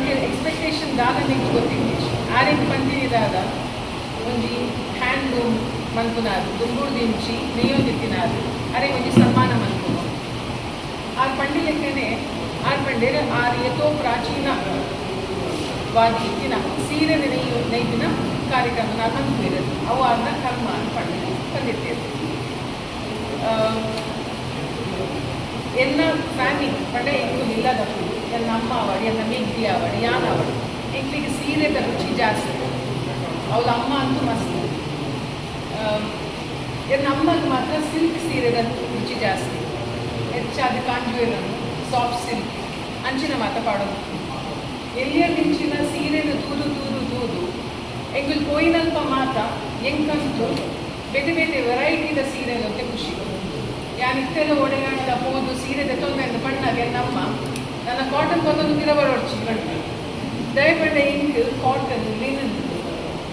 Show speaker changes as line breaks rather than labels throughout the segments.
ಇಂಕೆ expectation ದಾದ ನಿಂಗೆ ಗೊತ್ತಿಲ್ಲ. ಆರೆಂಜ್ ಪಂದಿನಿದಾದ ಒಂಜಿ ಹ್ಯಾಂಡ್ಲೂಮ್ ಮನ್ಪುನಾರು ದುಂಬುಡು ದಿಂಚಿ ನೇಯೊಂದಿತ್ತಿನಾರು ಅರೆ ಒಂಜಿ ಸನ್ಮಾನ ಮನ್ಪುನು ಆರ್ ಪಂಡಿ ಲೆಕ್ಕನೆ ಆರ್ ಪಂಡೇರು ಆರ್ ಎತೋ ಪ್ರಾಚೀನ ವಾದಿ ಇತ್ತಿನ ಸೀರೆ ನೆನೆಯು ನೈದಿನ ಕಾರ್ಯಕ್ರಮ ನಾವು ಹಂಪಿರೋದು ಅವು ಆರ್ನ ಕರ್ಮ ಅಂತ ಪಂಡಿಗೆ ಎನ್ನ ಫ್ಯಾಮಿಲಿ ಪಂಡೆ ಇಲ್ಲ ಇಲ್ಲದಪ್ಪು ಎಲ್ಲ ಅಮ್ಮ ಅವಳು ಎಲ್ಲ ಮಿಗ್ಲಿ ಅವಳು ಯಾನ್ ಅವಳು? ಎಂಕ್ಲಿಗೆ ಸೀರೆದ ರುಚಿ ಜಾಸ್ತಿ. ಅವಳ ಅಮ್ಮ ಅಂತೂ ಮಸ್ತ್. ಎನ್ನ ಅಮ್ಮಗೆ ಮಾತ್ರ ಸಿಲ್ಕ್ ಸೀರೆದ ರುಚಿ ಜಾಸ್ತಿ. ಹೆಚ್ಚಾದ ಕಾಂಜೂರನ್ನು ಸಾಫ್ಟ್ ಸಿಲ್ಕ್ ಅಂಚಿನ ಮಾತ ಪಾಡೋದು. ಎಲ್ಲಿಯ ಮಿಂಚಿನ ಸೀರೆನ ತೂದು ತೂದು ತೂದು ಎಂಗುಲ್ ಕೋಯಿನಲ್ಪ ಮಾತ ಎಂಕಂತು ಬೇರೆ ಬೇರೆ ವೆರೈಟಿದ ಸೀರೆನಂತೆ ಖುಷಿ. ಯಾನಿತ್ತೆಲ್ಲ ಒಡೆಯಾಡಿದ ಹೋದು, ಸೀರೆ ತೆತ್ತೊಂದು ಬಣ್ಣಗೆ ನಮ್ಮ ನನ್ನ ಕಾಟನ್ ತೊಂದೊಂದು ಗಿರಬರೊಡ್ಚಿ ಬಣ್ಣ. ದಯಪಂಡ ಇಂಕ್ ಕಾಟನ್ ಲಿನನ್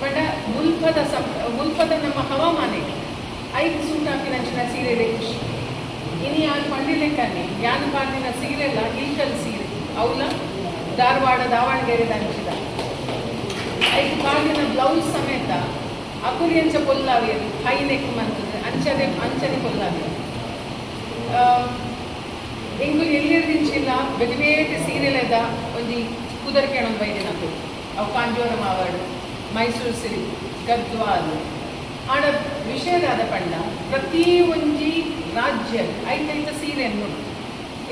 ಬಟ್ ಮುಲ್ಪದ ಸಪ್ ಮುಲ್ಪದ ನಮ್ಮ ಹವಾಮಾನಕ್ಕೆ ಐದು ಸೂಟಾಕಿ ನಂಚಿನ ಸೀರೆ ಖುಷಿ. ಇನಿ ಯಾರು ಪಂಡಿಲೆಕ್ಕನೆ ಯಾನು ಪಾಡಿನ ಸೀರೆಲ್ಲ ಇಲ್ಕಲ್ ಸೀರೆ. ಅವಲ ಧಾರವಾಡ, ದಾವಣಗೆರೆ ಹಂಚಿದ ಐದು ಪಾರ್ದಿನ ಬ್ಲೌಸ್ ಸಮೇತ ಅಕುರಿ ಅಂಚ ಪೊಲ್ಲಾವಿಯರು ಹೈ ನೆಕ್ ಮಂತದೆ ಅಂಚದೆ ಅಂಚನೆ ಪೊಲ್ಲಾವಿಯರು ಎಂಗು ಎಲ್ಲಿರ್ದಿಂಚಿಲ್ಲ ಬೇತೆ ಒಂದು ಸೀರೆಲೆದ ಒಂಜಿ ಕುದರ್ಕೆಣೊಂದು ಬೈದಿನದು ಅವು ಕಾಂಜೋರ ಮಾವಾಡು ಮೈಸೂರು ಸಿಲ್ಕ್ ಗದ್ವಾಲ್. ಆಡ ವಿಷಯದಾದ ಪಂಡ ಪ್ರತಿ ಒಂಜಿ ರಾಜ್ಯ ಐತೈತ ನೋಡಿ.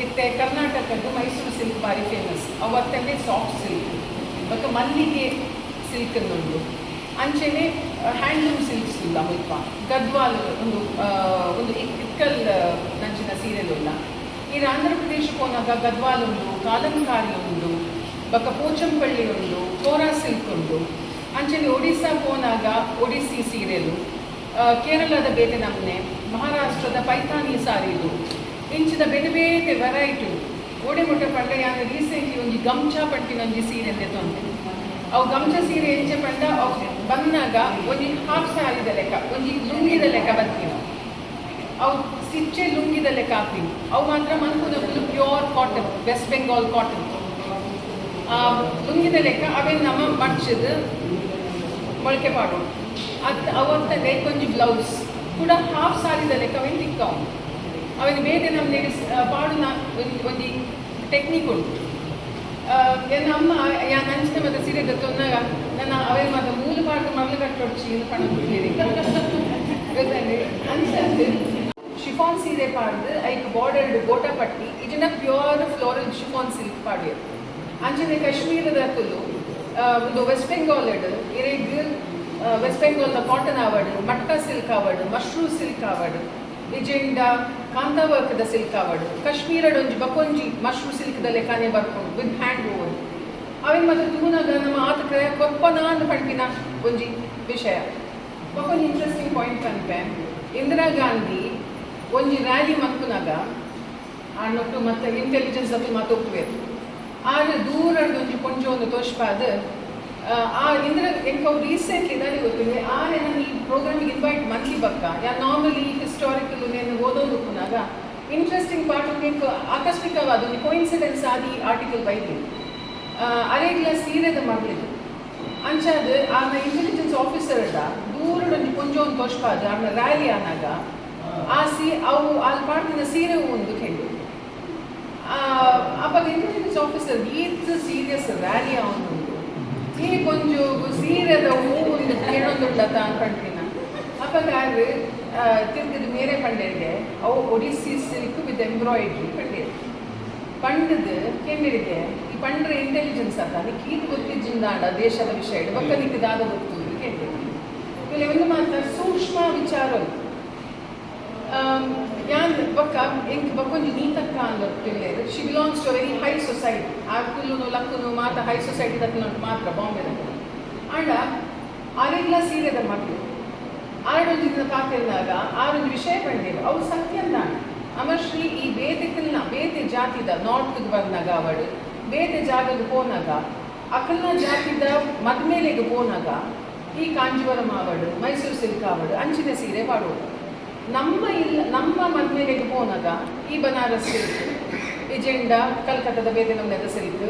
ಇತ್ತೆ ಕರ್ನಾಟಕದ್ದು ಮೈಸೂರು ಸಿಲ್ಕ್ ಬಾರಿ ಫೇಮಸ್ ಅವತ್ತಲ್ಲಿ ಸಾಫ್ಟ್ ಸಿಲ್ಕ್ ಮತ್ತು ಮಲ್ಲಿಗೆ ಸಿಲ್ಕ್ ಅನ್ನೊಂದು. ಅಂಚೆನೆ ಹ್ಯಾಂಡ್ಲೂಮ್ ಸಿಲ್ಕ್ಸ್ ಇಲ್ಲ ಮುಲ್ಪ ಗದ್ವಾಲ್ ಒಂದು ಆ, ಒಂದು ಇಕ್- ಇಕ್ಕಲ್ ನಂಚಿನ ಸೀರೆಲುಲ್ಲ ಈ ಆಂಧ್ರ ಪ್ರದೇಶಕ್ಕೆ ಹೋದಾಗ ಗದ್ವಾಲ್ ಉಂಡು ಕಾಲಂಕಾರಿ ಉಂಡು ಬೊಕ್ಕ ಪೋಚಂಪಳ್ಳಿ ಉಂಡು ಕೋರಾ ಸಿಲ್ಕ್ ಉಂಡು ಅಂಚನೆ ಒಡಿಸ್ಸಾ ಹೋದಾಗ ಒಡಿಸ್ಸಿ ಸೀರೆಲು ಕೇರಳದ ಬೇತೆ ನಮ್ಮನೆ ಮಹಾರಾಷ್ಟ್ರದ ಪೈಥಾನಿ ಸಾರಿದು, ಇಂಚಿದ ಬೇರೆ ಬೇರೆ ವೆರೈಟಿ ಓಡೆ ಮೊಟ್ಟೆ ಪಂಡ ಯಾನ ರೀಸೆಂಟ್ಲಿ ಒಂದು ಗಮ್ಚಾ ಪಟ್ಟಿನ ಒಂದು ಸೀರೆ ತೊಂದೆ. ಅವು ಗಮ್ಚ ಸೀರೆ ಎಂಚೆ ಪಂಡ ಅವು ಬಂದಾಗ ಒಂದು ಹಾಫ್ ಸಾರಿದ ಲೆಕ್ಕ ಒಂದು ಲುಂಗಿದ ಲೆಕ್ಕ ಬರ್ತೀವಿ ಅವು ಸಿಚ್ಚೆ ಲುಂಗಿದ ಲೆಕ್ಕ ಹಾಕ್ತೀವಿ ಅವು ಮಾತ್ರ ಮನ್ಕುದ full pure cotton West Bengal cotton ಆ ಲುಂಗಿದ ಲೆಕ್ಕ ಅವೇ ನಮ್ಮ ಮಡ್ಚದ ಮೊಳಕೆ ಪಾಡು. ಅದು ಅವತ್ತನೇ ಕೊಂಚ ಬ್ಲೌಸ್ ಕೂಡ ಹಾಫ್ ಸಾರಿದ ಲೆಕ್ಕ ಅವೇನು ತಿಕ್ಕವು ಅವನು ಬೇರೆ ನಮ್ಮನೆ ಪಾಡು ನಾ ಒಂದು ಟೆಕ್ನಿಕ್ ಉಂಟು. ಆ, ಎನ್ನ ಅಮ್ಮ ಯಾ ನಂಚಿನ ಮತ್ತೆ ಸೀರೆ ತೊಂದಾಗ ನನ್ನ ಅವೇ ಮತ್ತೆ ಮೂಲ ಪಾಡು ಮರಳು ಕಟ್ಟೊಡ್ಚಿ ಪಣ ಅನ್ಸತ್ತೆ ಸೀರೆ ಪಾಡ್ದು, ಐಕ್ ಬಾರ್ಡರ್ಡ್ ಗೋಟ ಪಟ್ಟಿ, ಇದನ್ನ ಪ್ಯೂರ್ ಫ್ಲೋರಲ್ ಶಿಫಾನ್ ಸಿಲ್ಕ್ ಪಾಡ್ಯ. ಅಂಚನೆ ಕಾಶ್ಮೀರದ ತುಲು ಒಂದು ವೆಸ್ಟ್ ಬೆಂಗಾಲ್ ಇರೆಗ್ ವೆಸ್ಟ್ ಬೆಂಗಾಲ್ನ ಕಾಟನ್ ಆವಡ್ ಮಟ್ಟ ಸಿಲ್ಕ್ ಆವಡ್ ಮಶ್ರೂ ಸಿಲ್ಕ್ ಆವಡ್ ಇಜೆಂಡ ಕಾಂತಾ ವರ್ಕ್ದ ಸಿಲ್ಕ್ ಆವಡ್ ಕಾಶ್ಮೀರಡ್ ಒಂಜಿ ಬಕೊಂಜಿ ಮಶ್ರೂ ಸಿಲ್ಕ್ದ ಲೆಕ್ಕನೆ ಬರ್ಕೊಂಡು ವಿತ್ ಹ್ಯಾಂಡ್ ಓವರ್ ಅವೇನು ಮತ್ತೆ ತೂನಾಗ ನಮ್ಮ ಆತಕ್ಕೆ ಕೊಪ್ಪನ ಅಂತ ಪಂಪಿನ ಒಂಜಿ ವಿಷಯ. ಬಕೊಂಜಿ ಇಂಟ್ರೆಸ್ಟಿಂಗ್ ಪಾಯಿಂಟ್ ಕನ್ಪೆ ಇಂದಿರಾ ಗಾಂಧಿ ಒಂಜಿ ರ್ಯಾಲಿ ಮನ್ಪುನಾಗ ಆನೊಟ್ಟು ಮತ್ತೆ ಇಂಟೆಲಿಜೆನ್ಸ್ ಅತ್ತು ಮಾತೊಪ್ಪುವೆರು ಆದ್ರೆ ದೂರಡ್ ಒಂಜಿ ಕೊಂಚ ಒಂದು ತೋಷ್ಪಾದ ಆ ಇಂದ್ರ ಎಂಕವು ರೀಸೆಂಟ್ಲಿ ನನಗೆ ಗೊತ್ತಿದೆ ಆ ನಾನು ಈ ಪ್ರೋಗ್ರಾಮಿಗೆ ಇನ್ವೈಟ್ ಮಂತ್ಲಿ ಬಕ್ಕ. ಯಾ ನಾರ್ಮಲಿ ಹಿಸ್ಟಾರಿಕಲ್ ನೇನು ಓದೋದು ಕುನಾಗ ಇಂಟ್ರೆಸ್ಟಿಂಗ್ ಪಾರ್ಟ್ ಎಂಕ ಆಕಸ್ಮಿಕವಾದ ಒಂದು ಕೋಇನ್ಸಿಡೆನ್ಸ್ ಆದಿ ಆರ್ಟಿಕಲ್ ಬೈದು ಅರೆಗ್ಲ ಸೀರೆದ ಮಗಳಿದು ಅಂಚಾದ ಆನ ಇಂಟೆಲಿಜೆನ್ಸ್ ಆಫೀಸರ್ ದೂರಡ್ ಒಂದು ಕೊಂಚ ಒಂದು ತೋಷ್ಪಾದ ಆನ ರ್ಯಾಲಿ ಆನಾಗ ಆ ಸೀ, ಅವು ಅಲ್ಲಿ ಪಾಡ್ತಿನ ಸೀರೆ ಒಂದು ಕೆಂಡು. ಅಪ್ಪ ಇಂಟೆಲಿಜೆನ್ಸ್ ಆಫೀಸರ್ ಈತ್ ಸೀರಿಯಸ್ ವ್ಯಾಲಿ ಅವನು ಈ ಕೊಂಚು ಸೀರೆದ ಹೂ ಒಂದು ಕೇಳೊಂದುಳ್ಳತ ಅವಾಗ ಆದ್ರೆ ತಿರ್ಗಿದ ಮೇರೆ ಪಂಡೆಗೆ ಅವು ಒಡಿಸ್ಸಿ ಸಿಲ್ಕ್ ವಿತ್ ಎಂಬ್ರಾಯ್ಡ್ರಿ ಪಂಡಿರು ಪಂಡದು ಕೆಂಡಿರಿಗೆ ಈ ಪಂಡ್ರ ಇಂಟೆಲಿಜೆನ್ಸ್ ಅದ ನಿಕ್ ಇದು ಗೊತ್ತಿದ್ದಿಂದಾಂಡ ದೇಶದ ವಿಷಯ, ಬಕ್ಕ ನಿಕ್ ದಾದ ಗೊತ್ತು ಕೇಳಿ ಒಂದು ಮಾತ್ರ ಸೂಕ್ಷ್ಮ ವಿಚಾರ ಬೊಕ್ಕ ಎಂಕ್ ಬಕ್ಕೊಂಜಿ ನೀತಕ್ಕ ಅಂದಿರ್ತೇವೆ she belongs to very high society ಆ ಕುಲ್ಲುನು ಲಕ್ಕುನು ಮಾತ ಹೈ ಸೊಸೈಟಿ ದಕ್ಕನ ಮಾತ್ರ ಬಾಂಬೆನ ಆಂಡ ಆರೆಗ್ಲ ಸೀರೆದ ಮಕ್ಕಳು ಆರೊಂದು ದಿನ ಕಾತಿರಿದಾಗ ಆರೊಂದು ವಿಷಯ ಪಂಡೇರು ಅವು ಸತ್ಯಂದ ಅಮರ್ಶ್ರೀ ಈ ಬೇತೆಕಲ್ನ ಬೇತೆ ಜಾತಿದ ನಾರ್ತ್ಗೆ ಬಂದಾಗ ಅವಳು, ಬೇತೆ ಜಾಗದ ಹೋನಾಗ, ಅಕಲ್ನ ಜಾತಿದ ಮದ್ಮೇಲೆಗೆ ಹೋನಾಗ, ಈ ಕಾಂಜೀವರಂ ಅವಳು, ಮೈಸೂರು ಸಿಲ್ಕ್ ಅವಳು ಅಂಚಿನ ಸೀರೆ ಪಾಡೋದು ನಮ್ಮ ಇಲ್ಲ, ನಮ್ಮ ಮದ್ಮೇಲೆಗೆ ಹೋನಾಗ ಈ ಬನಾರಸ್ ಸಿಲ್ಕ್ ಇಜೆಂಡ ಕಲ್ಕತ್ತದ ಬೇತೆ ನಮ್ಮದ ಸಿಲ್ಕ್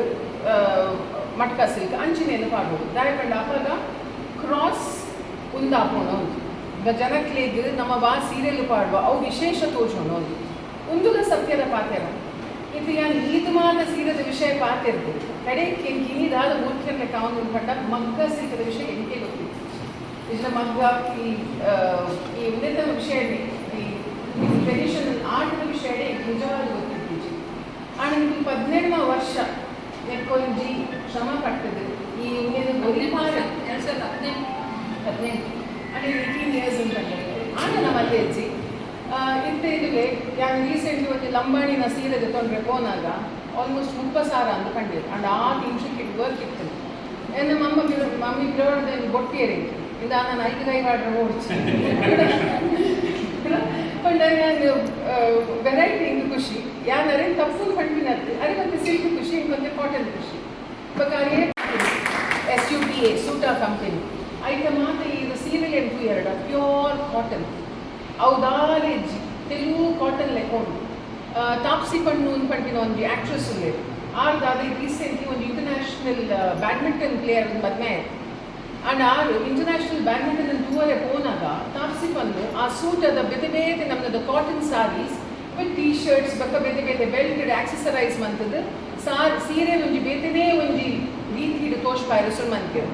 ಮಟ್ಕಾ ಸಿಲ್ಕ್ ಅಂಚಿನೇನು ಪಾಡ್ಬೋದು ದಾಯಪಂಡ ಅಪಗ ಕ್ರಾಸ್ ಉಂದಾಪೋಣ ಒಂದು ನಮ್ಮ ಬಾ ಸೀರಿಯಲ್ ಪಾಡುವ, ಅವು ವಿಶೇಷ ತೋಜೋಣ ಒಂದು ಉಂದುಲ ಸತ್ಯದ ಪಾತೆರ ಇದು ಯಾನ್ ಈದ್ಮಾದ ಸೀರದ ವಿಷಯ ಪಾತಿರ್ದು ಕಡೆ ಕೆನ್ ಕಿನಿದಾದ ಮೂರ್ತಿಯನ್ನ ಕಾವನು ಮಕ್ಕ ಮಗ್ಗ ಸಿಲ್ಕದ ವಿಷಯ ಇದನ್ನ ಮಗ್ಗ ಈ ಆ, ಈ ಉನ್ನತ ವಿಷಯ ಈ ಟ್ರೆಡಿಷನಲ್ ಆರ್ಟ್ ವಿಷಯ ನಿಜವಾಗಿ ಗೊತ್ತಿತ್ತು ಆಣ ನಿಮ್ಗೆ ಪದಿನೇಳನ ವರ್ಷ ಎಕ್ಕೊಂಜಿ ಶ್ರಮ ಪಟ್ಟದು ಈ ಉನ್ನತ ಬಲಿಮಾರ
ಎರಡು ಸಾವಿರದ ಹದಿನೆಂಟು.
ಹದಿನೆಂಟು. ಅಂದರೆ ಏಯ್ಟೀನ್ ಇಯರ್ಸ್ ಅಂತ ಆಣ ನಮ್ಮ ಅಜ್ಜಿ ಇಂತ ಇದುವೆ ಯಾವ ರೀಸೆಂಟ್ಲಿ ಒಂದು ಲಂಬಾಣಿನ ಸೀರೆ ತೊಂದರೆ ಹೋನಾಗ ಆಲ್ಮೋಸ್ಟ್ ಮುಪ್ಪ ಸಾರ ಅಂತ ಕಂಡಿದ್ದು ಅಂಡ್ ಆ ನಿಮಿಷಕ್ಕೆ ವರ್ಕ್ ಇತ್ತು. ಬಿಡ ಮಮ್ಮಿ ಬಿಡೋದ ಬೊಟ್ಟಿಯರಿ ಇಂದ ನಾನು ಐದು ಕೈ ಮಾಡ್ರೆ ಓಡಿಸಿ. ಪಂಡ ನಾನು ವೆರೈಟಿ ಖುಷಿ. ಯಾನ್ ಅರೆ ತಪ್ಪು ಕಂಡಿನದ್ದು ಅರೆ ಮತ್ತೆ ಸಿಲ್ಕ್ ಖುಷಿ ಮತ್ತೆ ಕಾಟನ್ ಖುಷಿ. ಬೇಕಾದ್ರೆ S U P A Suta company ಐತೆ ಮಾತ ಇದು ಸೀರೆ ಎಂಟು ಎರಡು ಪ್ಯೂರ್ ಕಾಟನ್ ಅವು ದಾಲೆಜ್ಜಿ ತೆಲುಗು ಕಾಟನ್ ಲೆಕ್ಕೊಂಡು ತಾಪ್ಸಿ ಪಣ್ಣು ಅನ್ಪಂಟಿನ ಒಂದು ಆಕ್ಟ್ರೆಸ್ ಉಳ್ಳೆ ಆರ್ದಾದ್ರೆ ರೀಸೆಂಟ್ಲಿ ಒಂದು ಇಂಟರ್ನ್ಯಾಷನಲ್ ಬ್ಯಾಡ್ಮಿಂಟನ್ ಪ್ಲೇಯರ್ ಮದ್ಮೆ ಅಂಡ್ ಆರು ಇಂಟರ್ನ್ಯಾಷನಲ್ ಬ್ಯಾಡ್ಮಿಂಟನ್ ಟೂವರೆ ಹೋನಾಗ ತಾಪ್ಸಿ ಬಂದು ಆ ಸೂಟದ ಬೇತೆ ಬೇತೆ ನಮ್ಮದು cotton saris with T shirts ಬಕ್ಕ ಬೆಲ್ಟ್ಡ್ ಬೇತೆ ಬೆಲ್ಟೆಡ್ ಆಕ್ಸೆಸರೈಸ್ ಮಂತದ್ದು ಸಾರ್ ಸೀರೆ ಒಂಜಿ ಬೇತೆನೇ ಒಂಜಿ ರೀತಿ ತೋಷ್ಪಾಯಿರು ಸುಳ್ಮಂತಿರು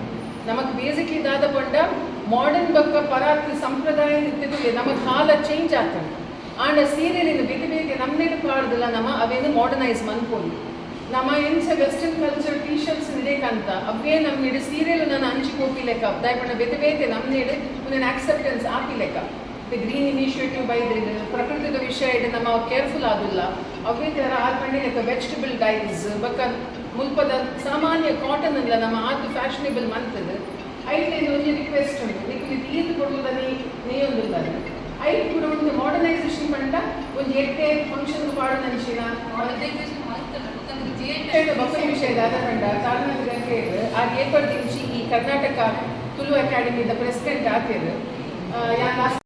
ನಮಕ್ ಬೇಸಿಕ್ಲಿ ದಾದ ಪಂಡ ಮಾಡರ್ನ್ ಬಕ್ಕ ಪರಾತ್ ಸಂಪ್ರದಾಯ ನಮಗ್ ಕಾಲ ಚೇಂಜ್ ಆಗ್ತದೆ. ಆಂಡ ಸೀರಿಯಲಿನ ಬೇತೆ ಬೇದೆ ನಮ್ನೇನು ಪಾಡ್ದಲ್ಲ ನಮ್ಮ ಅವೇನು ಮಾಡರ್ನೈಸ್ ಮನ್ಪೋಲಿ ನಮ್ಮ ಎನ್ಸ ವೆಸ್ಟರ್ನ್ ಕಲ್ಚರ್ ಟೀ ಶರ್ಟ್ಸ್ ನಿಡೇಕಂತ ಅವೇ ನಮ್ಮ ಸೀರಿಯಲ್ ನಾನು ಹಂಚಿ ಕೋಪಿ ಲೆಕ್ಕ. ದಯಪಣ್ಣ ಬೇತೆ ಬೇತೆ ನಮ್ನೇಡು ಒಂದೇನು ಆಕ್ಸೆಪ್ಟೆನ್ಸ್ ಆಪಿ ಲೆಕ್ಕ. ಗ್ರೀನ್ ಇನಿಷಿಯೇಟಿವ್ ಬೈದ್ರೆ ಪ್ರಕೃತಿದ ವಿಷಯ ಇಡೆ ನಮ್ಮ ಕೇರ್ಫುಲ್ ಆದಿಲ್ಲ. ಅವೇ ಥರ ಆದ್ಮೇಲೆ ಲೆಕ್ಕ. ವೆಜಿಟಬಲ್ ಡೈಸ್ ಬಕ್ಕ ಮುಲ್ಪದ ಸಾಮಾನ್ಯ ಕಾಟನ್ ಅಲ್ಲ ನಮ್ಮ ಆದ್ ಫ್ಯಾಷನೇಬಲ್ ಮಂತದ ಐದು ಒಂದು ರಿಕ್ವೆಸ್ಟ್ ಉಂಟು. ನಿಮಗೆ ಈದ್ ಕೊಡುವುದನ್ನೇ ನೇಯೊಂದಿಲ್ಲ ಐದು ಕೂಡ ಒಂದು ಮಾಡರ್ನೈಸೇಷನ್ ಪಂಡ ಒಂದು ಎಟ್ಟೆ ಫಂಕ್ಷನ್ ಪಾಡು ನಂಚಿನ
ಮಾಡರ್ನೈಸೇಷನ್ ಮಾಡ್ತಾರೆ ಗೊತ್ತಂದ್ರೆ ಜೆ
ಹೇಳು ಬಫೆ ವಿಷಯದ ಆಧಾರಂಡ ತಾಳ್ನಗರಕ್ಕೆ ಆ ಏಪರ್ ದಿಂಚಿ ಈ ಕರ್ನಾಟಕ ತುಳು ಅಕಾಡೆಮಿದ ಪ್ರೆಸಿಡೆಂಟ್ ಆತೇರು ಯಾನ್